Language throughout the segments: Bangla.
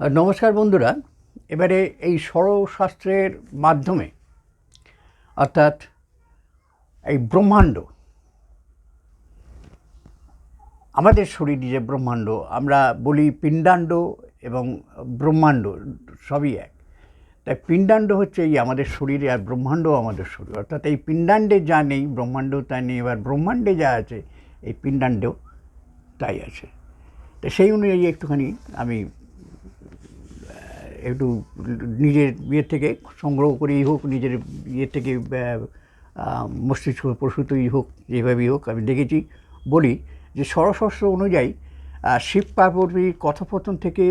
নমস্কার বন্ধুরা, এবারে এই সরশাস্ত্রের মাধ্যমে, অর্থাৎ এই ব্রহ্মাণ্ড, আমাদের শরীর যে ব্রহ্মাণ্ড, আমরা বলি পিণ্ডাণ্ড এবং ব্রহ্মাণ্ড, সবই এক। তাই পিণ্ডাণ্ড হচ্ছে এই আমাদের শরীরে আর ব্রহ্মাণ্ড আমাদের শরীর। অর্থাৎ এই পিণ্ডাণ্ডে যা নেই, ব্রহ্মাণ্ড তা নেই, এবার ব্রহ্মাণ্ডে যা আছে, এই পিণ্ডাণ্ডেও তাই আছে। তো সেই অনুযায়ী একটুখানি আমি একটু নিজের ইয়ে থেকে সংগ্রহ করেই হোক, নিজের ইয়ে থেকে মস্তিষ্ক প্রসূতই হোক, যেভাবেই হোক, আমি দেখেছি, বলি যে ষড়শাস্ত্র অনুযায়ী শিব পার্বতীর কথোপকথন থেকে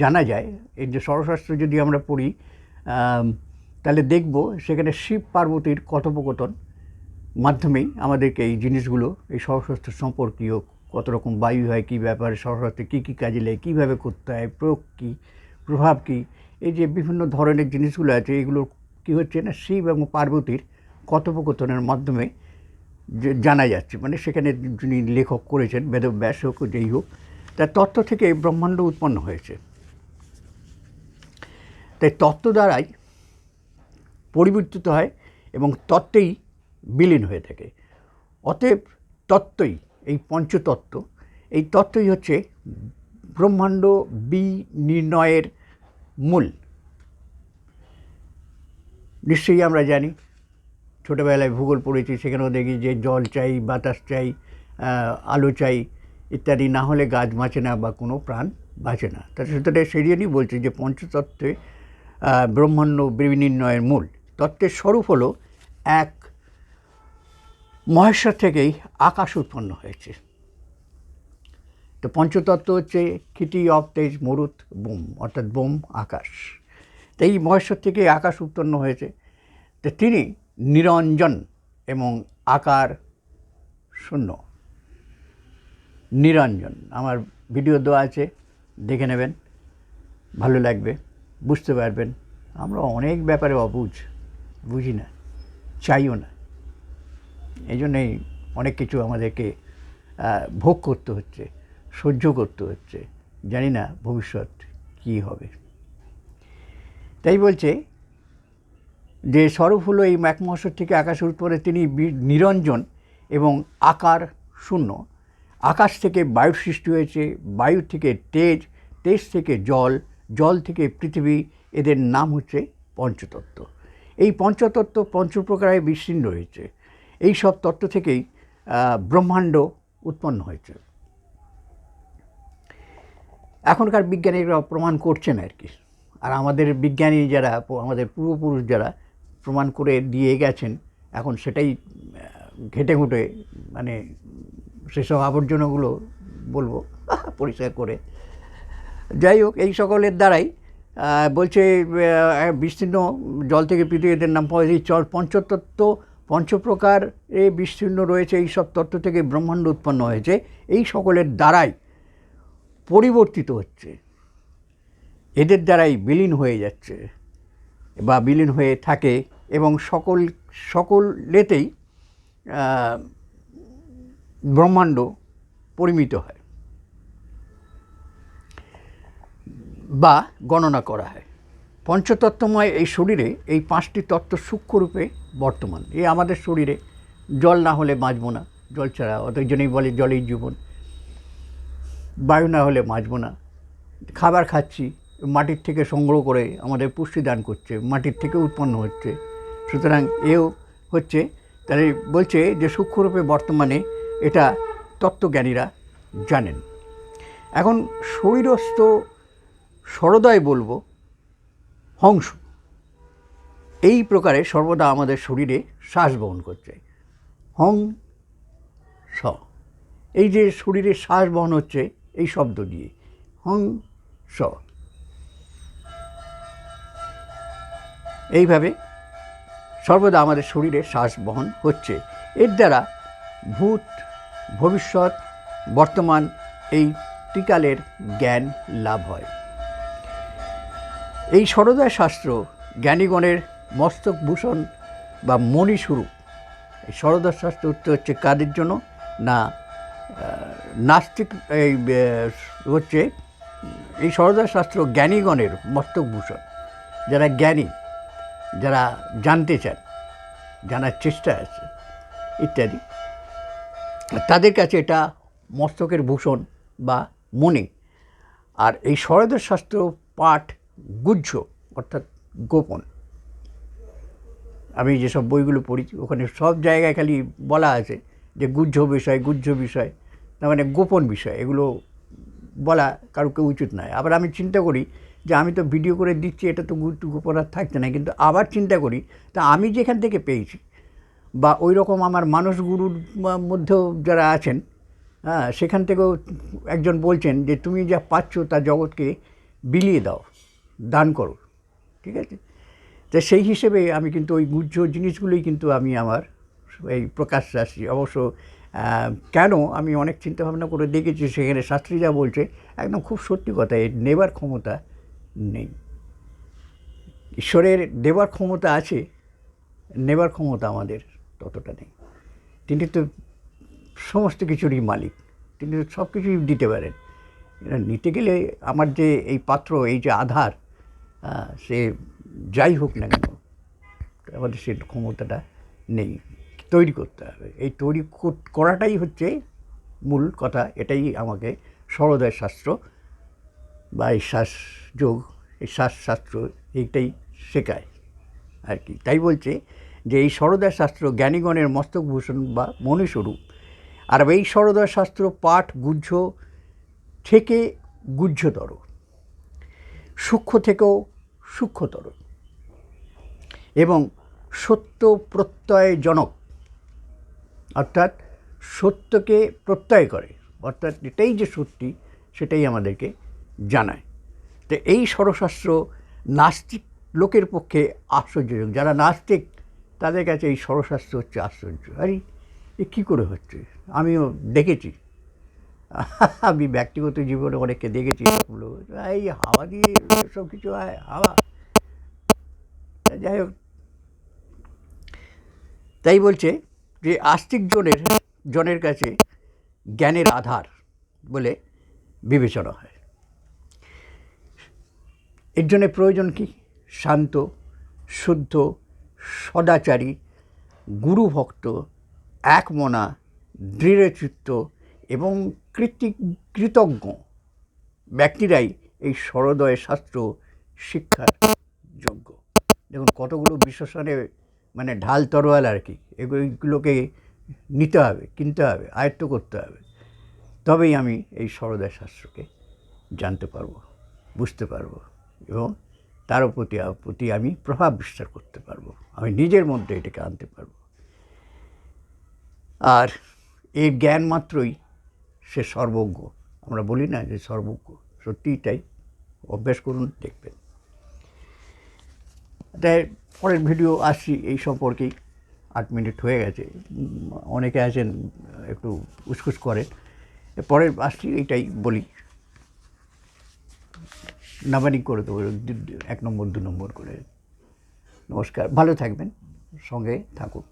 জানা যায়, এই যে ষড়শাস্ত্র যদি আমরা পড়ি তাহলে দেখব সেখানে শিব পার্বতীর কথোপকথন মাধ্যমেই আমাদেরকে এই জিনিসগুলো, এই সরস্বস্ত্র সম্পর্কীয় কত রকম বায়ু হয়, কী ব্যাপারে সরস্বস্ত্র কী কী কাজে লাগে, কীভাবে করতে হয়, প্রয়োগ কী, প্রভাব কী এই যে বিভিন্ন ধরনের জিনিসগুলো আছে, এগুলো কী হচ্ছে না, শিব এবং পার্বতীর কথোপকথনের মাধ্যমে যে জানা যাচ্ছে। মানে সেখানে যিনি লেখক করেছেন বেদব্যাস হোক যেই হোক, তার তত্ত্ব থেকে ব্রহ্মাণ্ড উৎপন্ন হয়েছে। তাই তত্ত্ব দ্বারাই পরিবর্তিত হয় এবং তত্ত্বেই বিলীন হয়ে থাকে। অতএব তত্ত্বই, এই পঞ্চতত্ত্ব, এই তত্ত্বই হচ্ছে ব্রহ্মাণ্ড বিনির্ণয়ের মূল। নিশ্চয়ই আমরা জানি, ছোটোবেলায় ভূগোল পড়েছি, সেখানেও দেখি যে জল চাই, বাতাস চাই আলো চাই, ইত্যাদি। না হলে গাছ বাঁচে না বা কোনো প্রাণ বাঁচে না। তা সুতরাং সেই জন্যই বলছি যে পঞ্চতত্ত্বে ব্রহ্মাণ্ড বিনির্ণয়ের মূল। তত্ত্বের স্বরূপ হলো এক মহেশ্বর থেকেই আকাশ উৎপন্ন হয়েছে। তো পঞ্চতত্ত্ব হচ্ছে খিটি অফ তেজ মরুত বোম, অর্থাৎ বোম আকাশ। তো এই মহেশ্বর থেকে আকাশ উৎপন্ন হয়েছে। তো তিনি নিরঞ্জন এবং আকার শূন্য। নিরঞ্জন, আমার ভিডিও দেওয়া আছে, দেখে নেবেন। ভালো লাগবে, বুঝতে পারবেন। আমরা অনেক ব্যাপারে অবুঝ, বুঝি না, চাইও না। এই জন্যেই অনেক কিছু আমাদেরকে ভোগ করতে হচ্ছে। সহ্য করতে হচ্ছে। জানি না ভবিষ্যৎ কী হবে। তাই বলছে যে স্বরূপ হলো এই ম্যাক মহাশয় থেকে আকাশের উপরে তিনি নিরঞ্জন এবং আকার শূন্য। আকাশ থেকে বায়ুর সৃষ্টি হয়েছে, বায়ু থেকে তেজ তেজ থেকে জল জল থেকে পৃথিবী, এদের নাম হচ্ছে পঞ্চতত্ত্ব। এই পঞ্চতত্ত্ব পঞ্চপ্রকারে বিচ্ছিন্ন হয়েছে। এই সব তত্ত্ব থেকেই ব্রহ্মাণ্ড উৎপন্ন হয়েছে। এখনকার বিজ্ঞানীরা প্রমাণ করছেন আর কি আর আমাদের বিজ্ঞানী যারা, আমাদের পূর্বপুরুষ যারা প্রমাণ করে দিয়ে গেছেন, এখন সেটাই ঘেটে ঘুটে মানে সেসব আবর্জনাগুলো বলব, পরিষ্কার করে যাই হোক, এই সকলের দ্বারাই বলছে বিস্তীর্ণ জল থেকে পৃথিবীদের নাম পাওয়া যায়। এই পঞ্চতত্ত্ব, পঞ্চপ্রকার বিস্তীর্ণ রয়েছে, এই সব তত্ত্ব থেকে ব্রহ্মাণ্ড উৎপন্ন হয়েছে এই সকলের দ্বারাই পরিবর্তিত হচ্ছে। এদের দ্বারাই বিলীন হয়ে যাচ্ছে বা বিলীন হয়ে থাকে এবং সকল সকলেতেই ব্রহ্মাণ্ড পরিমিত হয় বা গণনা করা হয়। পঞ্চতত্ত্বময় এই শরীরে এই পাঁচটি তত্ত্ব সূক্ষ্মরূপে বর্তমান। এই আমাদের শরীরে জল না হলে বাঁচব না, জল ছাড়া অতই জন্যই বলে জলেই জীবন। বায়ু না হলে বাঁচব না। খাবার খাচ্ছি, মাটির থেকে সংগ্রহ করে আমাদের পুষ্টি দান করছে, মাটির থেকে উৎপন্ন হচ্ছে। সুতরাং এও হচ্ছে, তাহলে বলছে যে সূক্ষ্মরূপে বর্তমানে এটা তত্ত্বজ্ঞানীরা জানেন। এখন শরীরস্থ সরদয় বলব, হংস। এই প্রকারে সর্বদা আমাদের শরীরে শ্বাস বহন করছে। হং, স। এই যে শরীরে শ্বাস বহন হচ্ছে এই শব্দ দিয়ে। হং স। এইভাবে সর্বদা আমাদের শরীরে শ্বাস বহন হচ্ছে। এর দ্বারা ভূত, ভবিষ্যৎ, বর্তমান এই ত্রিকালের জ্ঞান লাভ হয়। এই সরোদয় শাস্ত্র জ্ঞানীগণের মস্তকভূষণ বা মণিস্বরূপ এই সরোদয় শাস্ত্র উত্তর হচ্ছে কাদের জন্য? না নাস্তিক, এই হচ্ছে এই সরদার শাস্ত্র জ্ঞানীগণের মস্তকভূষণ। যারা জ্ঞানী, যারা জানতে চান, জানার চেষ্টা আছে, ইত্যাদি। তাদের কাছে এটা মস্তকের ভূষণ বা মনে। আর এই সরদার শাস্ত্র পাঠ গুহ্য, অর্থাৎ গোপন। আমি যেসব বইগুলো পড়েছি ওখানে সব জায়গায় খালি বলা আছে যে গুহ্য বিষয় গুহ্য বিষয়। তার মানে গোপন বিষয়, এগুলো বলা কারোকে উচিত নয়। আবার আমি চিন্তা করি যে আমি তো ভিডিও করে দিচ্ছি, এটা তো গুরুত্ব গোপন আর থাকছে না। কিন্তু আবার চিন্তা করি, তা আমি যেখান থেকে পেয়েছি বা ওই রকম আমার মানস গুরুর মধ্যেও যারা আছেন হ্যাঁ সেখান থেকেও একজন বলছেন যে তুমি যা পাচ্ছ তা জগৎকে বিলিয়ে দাও, দান করো, ঠিক আছে? তো সেই হিসেবে আমি কিন্তু ওই গুহ্য জিনিসগুলোই কিন্তু আমি আমার এই প্রকাশ আসছি অবশ্য কেন আমি অনেক চিন্তা ভাবনা করে দেখেছি সেখানে শাস্ত্রী যা বলছে, একদম খুব সত্যি কথা, এর নেবার ক্ষমতা নেই। ঈশ্বরের দেবার ক্ষমতা আছে, নেবার ক্ষমতা আমাদের ততটা নেই। তিনি তো সমস্ত কিছুরই মালিক, তিনি তো সব কিছুই দিতে পারেন। নিতে গেলে আমার যে এই পাত্র, এই যে আধার সে যাই হোক না কেন, আমাদের সে ক্ষমতাটা নেই। তৈরি করতে হবে। এই তৈরি কর- করাটাই হচ্ছে মূল কথা। এটাই আমাকে সরোদয় শাস্ত্র বা এই শ্বাসযোগ এই শ্বাসশাস্ত্র এইটাই শেখায় আর কি। তাই বলছে যে এই সরোদয় শাস্ত্র জ্ঞানীগণের মস্তকভূষণ বা মনীস্বরূপ আর এই সরোদয় শাস্ত্র পাঠ গুহ্য থেকে গুহ্যতর। সূক্ষ্ম থেকেও সূক্ষ্মতর। এবং সত্য প্রত্যয়জনক। অর্থাৎ সত্যকে প্রত্যয় করে। অর্থাৎ এটাই যে সত্যি, সেটাই আমাদেরকে জানায়। তো এই স্বরশাস্ত্র নাস্তিক লোকের পক্ষে আশ্চর্যজনক। যারা নাস্তিক, তাদের কাছে এই স্বরশাস্ত্র হচ্ছে আশ্চর্য। আরে, এ কী করে হচ্ছে? আমিও দেখেছি। আমি ব্যক্তিগত জীবনে অনেককে দেখেছি। এগুলো। এই হাওয়া দিয়ে সব কিছু হয়, হাওয়া। যাই হোক। তাই বলছে যে আস্তিক জনের জনের কাছে জ্ঞানের আধার বলে বিবেচনা হয়। এর জন্য প্রয়োজন কি? শান্ত, শুদ্ধ, সদাচারী, গুরুভক্ত, একমনা, দৃঢ়চিত্ত এবং কৃতিক কৃতজ্ঞ ব্যক্তিরাই এই সরোদয় শাস্ত্র শিক্ষার যোগ্য। দেখুন কতগুলো বিশ্বসনে মানে ঢাল তরোয়াল আর কি, এগুলোকে নিতে হবে, কিনতে হবে, আয়ত্ত করতে হবে। তবেই আমি এই সরোদয় শাস্ত্রকে জানতে পারব, বুঝতে পারব এবং তার প্রতি প্রতি আমি প্রভাব বিস্তার করতে পারব। আমি নিজের মধ্যে এটাকে আনতে পারব। আর এই জ্ঞান মাত্রই সে সর্বজ্ঞ। আমরা বলি না যে সর্বজ্ঞ, সত্যিই তাই। অভ্যাস করুন, দেখবেন। তাই পরের ভিডিও আসছি, এই সম্পর্কেই আট মিনিট হয়ে গেছে। অনেকে আছেন, একটু উসকুস করে পরের আসছি, এইটাই বলি। নাম্বারিং করে দেবো, এক নম্বর, দু নম্বর করে। নমস্কার, ভালো থাকবেন, সঙ্গে থাকুন।